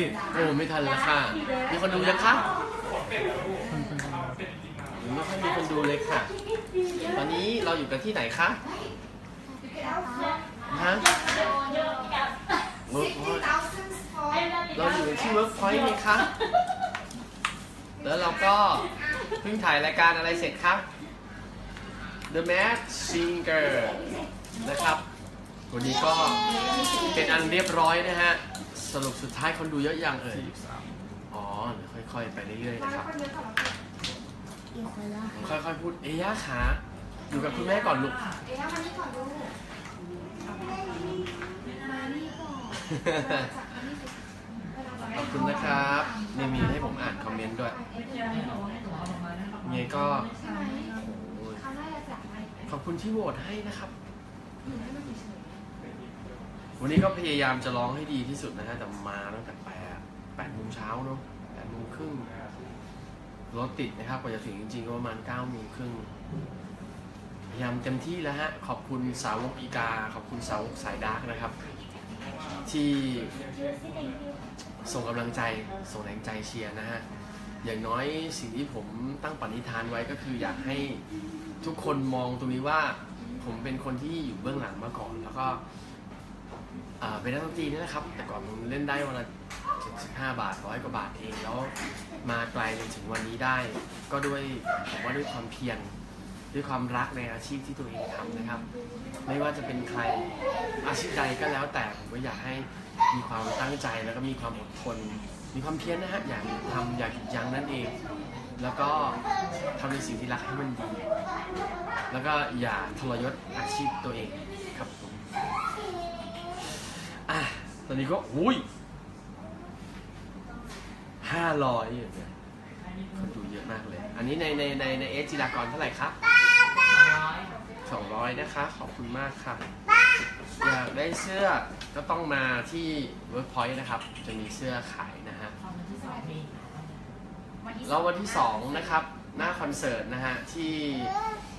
พี่ โอ้ไม่ทันแล้วค่ะมีคนดูยังคะไม่ค่อยมีคนดูเลยค่ะ ตอนนี้เราอยู่กันที่ไหนคะฮะเวิร์กพอยเราอยู่ที่เวิร์กพอยต์ไงคะ แล้วเราก็เพิ่งถ่ายรายการอะไรเสร็จครับ The Mad Singer นะครับ วันนี้ก็เป็นอันเรียบร้อยนะฮะ สรุปสุดท้ายคนดูเยอะยังเอ่ยอ๋อเดี๋ยวค่อย ๆ ไปเรื่อยๆนะครับค่อยๆพูด เอย่าขาอยู่กับคุณแม่ก่อนลูก เอ๊ะมานี่ก่อนดูมานี่ก่อนขอบคุณนะครับนี่มีให้ผมอ่านคอมเมนต์ด้วยยังไงก็โอ้ยเขาน่าจะจับไหมขอบคุณที่โหวตให้นะครับ วันนี้ก็พยายามจะร้องให้ดีที่สุดนะฮะแต่มาตั้งแต่แปดแปดโมงเช้าเนาะแปดโมงครึ่งรถติดนะครับกว่าจะถึงจริงๆก็ประมาณเก้าโมงครึ่งพยายามเต็มที่แล้วฮะขอบคุณสาวกอีกา ขอบคุณสาวกสายดาร์กนะครับ ที่ส่งกำลังใจส่งแรงใจเชียร์นะฮะอย่างน้อยสิ่งที่ผมตั้งปณิธานไว้ก็คืออยากให้ทุกคนมองตรงนี้ว่า ผมเป็นคนที่อยู่เบื้องหลังมาก่อน แล้วก็ เป็นนักดนตรีนี่แหละครับ แต่ก่อนผมเล่นได้วันละ75 บาทร้อยกว่าบาทเองแล้วมาไกลจนถึงวันนี้ได้ ก็ด้วยผมว่าด้วยความเพียรด้วยความรักในอาชีพที่ตัวเองทำนะครับ ไม่ว่าจะเป็นใครอาชีพใดก็แล้วแต่ผมก็อยากให้มีความตั้งใจแล้วก็มีความอดทน มีความเพียรนะฮะอยากทำอยากหยุดยั้งนั่นเอง แล้วก็ทำในสิ่งที่รักให้มันดี แล้วก็อย่าทรยศอาชีพตัวเองครับผมอะต อนนี้ก็อุ้ยห้าร้อยอย่างเงี้ยคนดูเยอะมากเลย อันนี้ในในในในเอสจิรากรเท่าไหร่ครับสองร้อยนะคะ ขอบคุณมากค่ะ อยากได้เสื้อก็ต้องมาที่ Workpoint นะครับ จะมีเสื้อขายนะฮะ แล้ววันที่2นะครับ หน้าคอนเสิร์ตนะฮะ ที่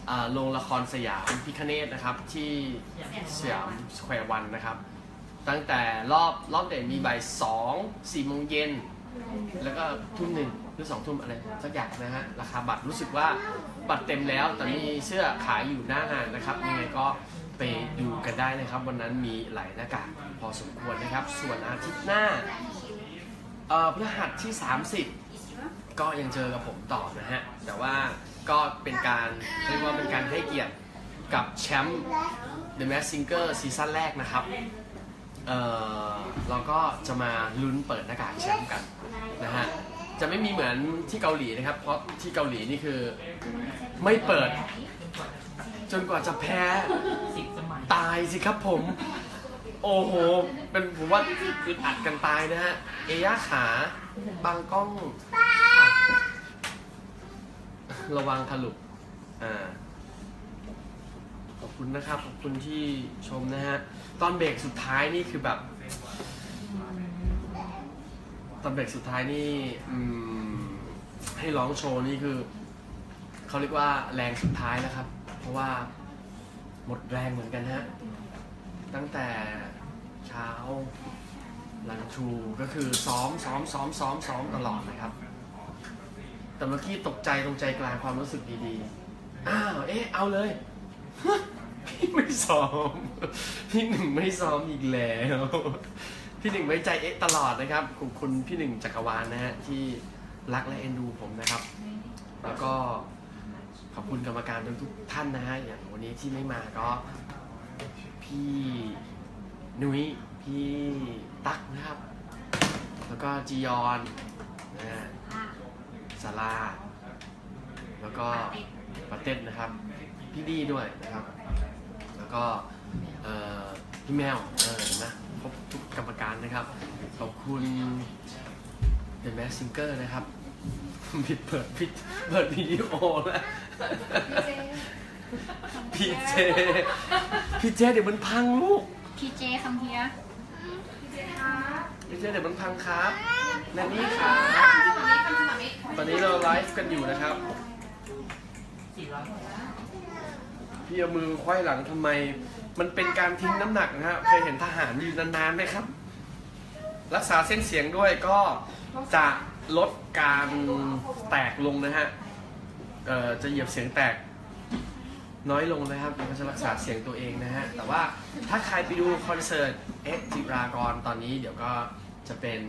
อ่าโรงละครสยามพิคเนตนะครับ ที่สยามสแควร์วันนะครับ ตั้งแต่รอบรอบเด่นมีบ่ายสองสี่โมงเย็น แล้วก็ทุ่มหนึ่งหรือสองทุ่มอะไรสักอย่างนะฮะ ราคาบัตรรู้สึกว่าบัตรเต็มแล้วแต่มีเสื้อขายอยู่หน้างานนะครับยังไงก็ไปดูกันได้นะครับ วันนั้นมีหลายหน้ากากพอสมควรนะครับ ส่วนอาทิตย์หน้าเอ่อพฤหัสที่ 30 ก็ยังเจอกับผมต่อนะฮะ แต่ว่าก็เป็นการเรียกว่าเป็นการให้เกียรติกับแชมป์ The Mask Singer ซีซั่นแรกนะครับ เออเราก็จะมาลุ้นเปิดหน้ากากแชมป์กันนะฮะจะไม่มีเหมือนที่เกาหลีนะครับ เพราะที่เกาหลีนี่คือไม่เปิด จนกว่าจะแพ้สิบสมัยตายสิครับผม โอ้โห เป็นผมว่าอึดอัดกันตายนะฮะ เอย่าขาบางกล้อง ระวังค่ะลุกอ่า ขอบคุณนะครับ ขอบคุณที่ชมนะฮะ ตอนเบรกสุดท้ายนี่คือแบบ ตอนเบรกสุดท้ายนี่อืมให้ร้องโชว์นี่คือ เขาเรียกว่าแรงสุดท้ายแล้วครับ เพราะว่าหมดแรงเหมือนกันฮะ ตั้งแต่เช้าลันชูก็คือซ้อมซ้อมซ้อมซ้อมซ้อมตลอดนะครับ แต่เมื่อกี้ตกใจตรงใจกลางความรู้สึกดีๆ อ้าว เอ๊ะ เอาเลย ไม่ซ้อม พี่หนึ่งไม่ซ้อมอีกแล้ว พี่หนึ่งไว้ใจเอ๊ะตลอดนะครับขอบคุณพี่หนึ่งจักรวาลนะฮะที่รักและเอ็นดูผมนะครับ แล้วก็ขอบคุณกรรมการทุกๆท่านนะฮะอย่างวันนี้ที่ไม่มาก็ พี่นุ้ยพี่ตั๊กนะครับ แล้วก็จียอนนะฮะซาราแล้วก็ปาเต้นนะครับ พี่ดีด้วยนะครับ ก็เอ่อพี่แมวเออเห็นะครบทุกกรรมการนะครับ ขอบคุณ The Mask Singer นะครับผิดเปิดผิดเปิดวิดีโอแล้วพี่เจ พี่เจเดี๋ยวมันพังลูก พีเจคำเฮียพี่เจเดี๋ยวมันพังครับและนี่ครับตอนนี้เราไลฟ์กันอยู่นะครับสี่ร้อย พี่เอามือควายหลังทำไม มันเป็นการทิ้งน้ำหนักนะฮะเคยเห็นทหารยืนนานๆไหมครับ รักษาเส้นเสียงด้วยก็จะลดการแตกลงนะฮะเอ่อจะเหยียบเสียงแตกน้อยลงนะครับแล้วก็จะรักษาเสียงตัวเองนะฮะ แต่ว่าถ้าใครไปดูคอนเสิร์ตเอ็กจิรากรตอนนี้เดี๋ยวก็จะเป็น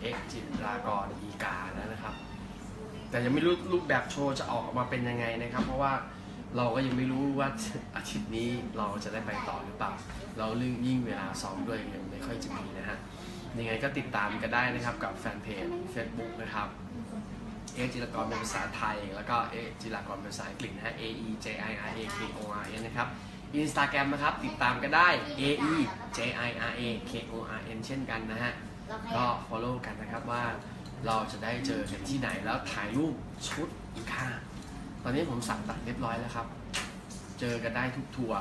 เอ็กจิรากรอีกาแล้วนะครับ แต่ยังไม่รู้รูปแบบโชว์จะออกมาเป็นยังไงนะครับ เพราะว่า เราก็ยังไม่รู้ว่าอาทิตย์นี้เราจะได้ไปต่อหรือเปล่า เราเรื่องยิ่งเวลาซ้อมด้วยยังไม่ค่อยจะมีนะฮะยังไงก็ติดตามกันได้นะครับกับแฟนเพจ Facebook นะครับเอจิรกรเป็นภาษาไทย แล้วก็เอจิรกรเป็นภาษาอังกฤษนะฮะ A E J I R A K O R N นะครับอินสตาแกรมนะครับ ติดตามกันได้ A E J I R A K O R N เช่นกันนะฮะ ก็ follow กันนะครับว่าเราจะได้เจอกันที่ไหนแล้วถ่ายรูปชุดอีกค่า ตอนนี้ผมสั่งตัดเรียบร้อยแล้วครับ เจอกันได้ทุกทัวร์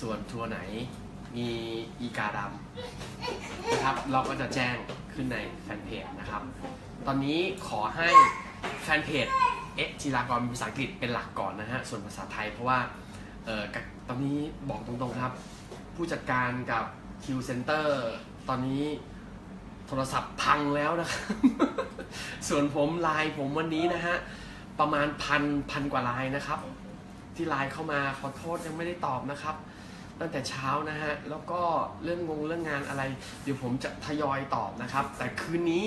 ส่วนทัวร์ไหนมีอีกาดำนะครับเราก็จะแจ้งขึ้นในแฟนเพจนะครับ ตอนนี้ขอให้แฟนเพจเอะจิรากรภาษาอังกฤษเป็นหลักก่อนนะฮะ ส่วนภาษาไทยเพราะว่าเออตอนนี้บอกตรงๆครับ ผู้จัดการกับคิวเซ็นเตอร์ตอนนี้โทรศัพท์พังแล้วนะครับ ส่วนผมไลน์ผมวันนี้นะฮะ ประมาณพันพันกว่าไลน์นะครับ ที่ไลน์เข้ามาขอโทษยังไม่ได้ตอบนะครับ ตั้งแต่เช้านะฮะแล้วก็เรื่องงงเรื่องงานอะไร เดี๋ยวผมจะทยอยตอบนะครับ แต่คืนนี้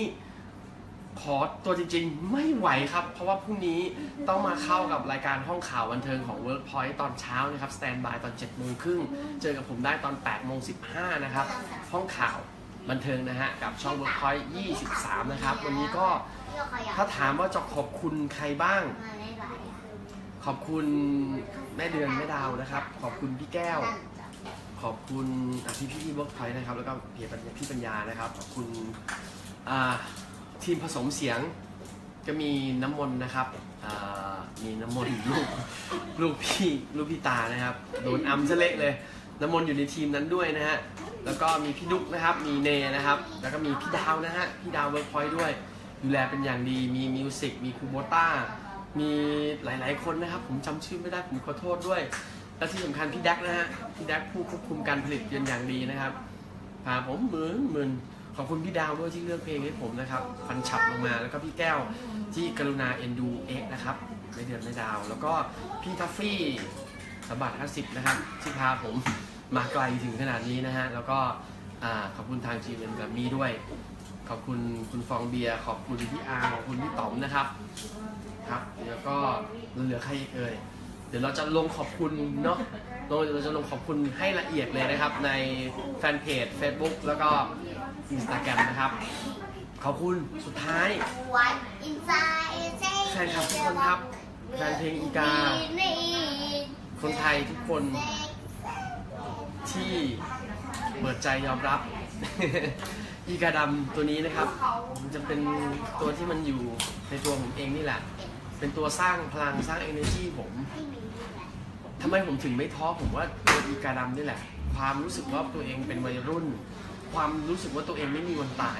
ขอตัวจริงๆ ไม่ไหวครับ เพราะว่าพรุ่งนี้ต้องมาเข้ากับรายการห้องข่าวบันเทิงของ Workpoint ตอนเช้านะครับสแตนบายตอน7โมงครึ่งเจอกับผมได้ตอน8โมง15นะครับ ห้องข่าว บันเทิงนะฮะกับช่อง Workpoint 23 นะครับ วันนี้ก็ถ้าถามว่าจะขอบคุณใครบ้าง ขอบคุณแม่เดือนแม่ดาวนะครับ ขอบคุณพี่แก้ว ขอบคุณพี่พี่เวิร์กพอยต์นะครับ แล้วก็พี่ปัญญาพี่ปัญญานะครับ ขอบคุณทีมผสมเสียงก็มีน้ำมนต์นะครับมีน้ำมนต์ลูกลูกพี่ลูกพี่ตานะครับ โดนอัมซะเละเลย น้ำมนต์อยู่ในทีมนั้นด้วยนะฮะ แล้วก็มีพี่ดุ๊กนะครับ มีเนนะครับ แล้วก็มีพี่ดาวนะฮะ พี่ดาวเวิร์กพอยต์ด้วย ดูแลเป็นอย่างดี มีมิวสิก มีครูโบต้า มีหลาย ๆ คนนะครับ ผมจำชื่อไม่ได้ ผมขอโทษด้วย และที่สำคัญพี่แดกนะฮะ พี่แดกผู้ควบคุมการผลิตเป็นอย่างดีนะครับพาผมหมื่นหมื่นขอบคุณพี่ดาวด้วยที่เลือกเพลงให้ผมนะครับ ฟันฉับลงมา แล้วก็พี่แก้วที่กรุณาเอ็นดูเอ็กนะครับไม่เดือนไม่ดาว แล้วก็พี่ทัฟฟี่สมบัติ50นะครับที่พาผม มาไกลถึงขนาดนี้นะฮะ แล้วก็อ่าขอบคุณทางจีเอ็มกับมีด้วย ขอบคุณคุณฟองเบียร์ ขอบคุณพี่อาร์ขอบคุณพี่ต๋อมนะครับ ครับ แล้วก็เหลือใครอีกเอ่ย เดี๋ยวเราจะลงขอบคุณเนาะ เราเราจะลงขอบคุณให้ละเอียดเลยนะครับ ในแฟนเพจ Facebook แล้วก็ Instagram นะครับ ขอบคุณสุดท้ายแฟนคลับทุกคนครับแฟนเพลงอีกา คนไทยทุกคน ที่เปิดใจยอมรับ อีกาดำตัวนี้นะครับมันจะเป็นตัวที่มันอยู่ในตัวผมเองนี่แหละ เป็นตัวสร้างพลังสร้าง energy ผมทำไมผมถึงไม่ท้อผมว่าตัวอีกาดำนี่แหละ ความรู้สึกว่าตัวเองเป็นวัยรุ่น ความรู้สึกว่าตัวเองไม่มีวันตาย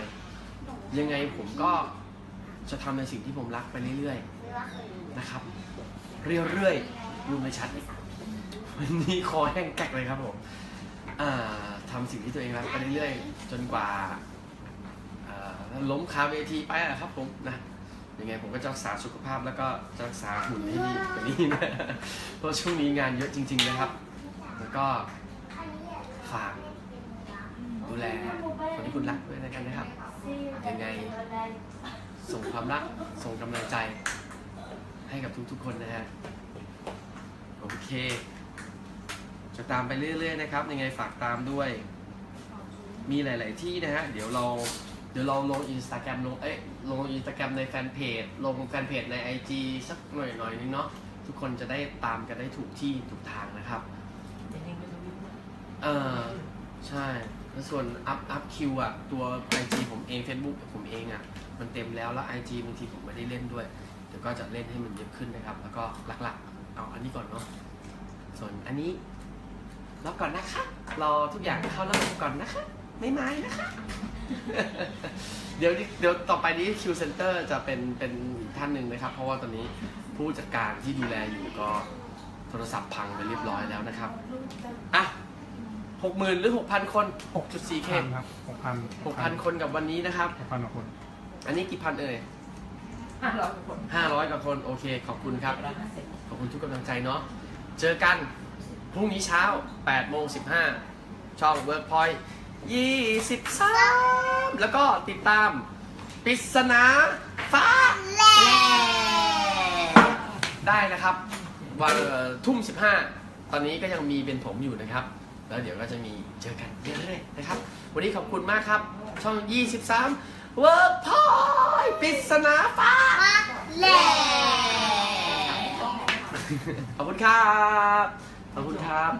ยังไงผมก็จะทำในสิ่งที่ผมรักไปเรื่อยๆนะครับ เรื่อยๆดูไม่ชัด วันนี้คอแห้งแกกเลยครับผม อ่าทำสิ่งที่ตัวเองรักไปเรื่อยๆ จนกว่าอ่าล้มคาเวทีไปอะครับผมนะยังไงผมก็จะรักษาสุขภาพแล้วก็จะรักษาหุ่นให้ดีกว่านี้นะเพราะช่วงนี้งานเยอะจริง ๆนะครับ แล้วก็ฝากดูแลคนที่คุณรักด้วยนะกันนะครับ ยังไงส่งความรักส่งกำลังใจให้กับทุกๆคนนะฮะโอเค จะตามไปเรื่อยๆนะครับยังไงฝากตามด้วย มีหลาย ๆที่นะฮะเดี๋ยวเราเดี๋ยวเราลงอินสตาแกรมลงเอ๊ะลงอินสตาแกรมในแฟนเพจลงแฟนเพจใน IG สักหน่อยหน่อยนึงเนาะทุกคนจะได้ตามกันได้ถูกที่ถูกทางนะครับเดี๋ยวนี้ไม่รู้เออใช่แล้วส่วนอัพอัพคิวอะตัว IG ผมเอง Facebook ผมเองอะมันเต็มแล้วแล้ว IG บางทีผมไม่ได้เล่นด้วยเดี๋ยวก็จะเล่นให้มันเยอะขึ้นนะครับ แล้วก็หลักๆ เอาอันนี้ก่อนเนาะส่วนอันนี้ รอก่อนนะคะ รอทุกอย่างเข้าระบบก่อนนะคะ ไม่ไม้นะคะ เดี๋ยวเดี๋ยวต่อไปนี้คิวเซ็นเตอร์จะเป็นเป็นอีกท่านหนึ่งนะครับ เพราะว่าตอนนี้ผู้จัดการที่ดูแลอยู่ก็โทรศัพท์พังไปเรียบร้อยแล้วนะครับ อะหกหมื่นหรือหกพันคนหกจุดสี่เคพันครับหกพันหกพันคนกับวันนี้นะครับ หกพันกว่าคน อันนี้กี่พันเอ่ยห้าร้อยกว่าคนห้าร้อยกว่าคน โอเค ขอบคุณครับร้อยห้าสิบขอบคุณทุกกำลังใจเนาะ เจอกันพ รุ่งนี้เช้า8โมง15 ช่อง Workpoint 23 แล้วก็ติดตามปริศนาฟ้าแลได้นะครับ วันเอ่อทุ่ม 15 ตอนนี้ก็ยังมีเป็นผมอยู่นะครับ แล้วเดี๋ยวก็จะมีเจอกันเรื่อยๆนะครับ วันนี้ขอบคุณมากครับ ช่อง 23 Workpoint ปริศนาฟ้าแหล่ขอบคุณครับ ขอบคุณครับ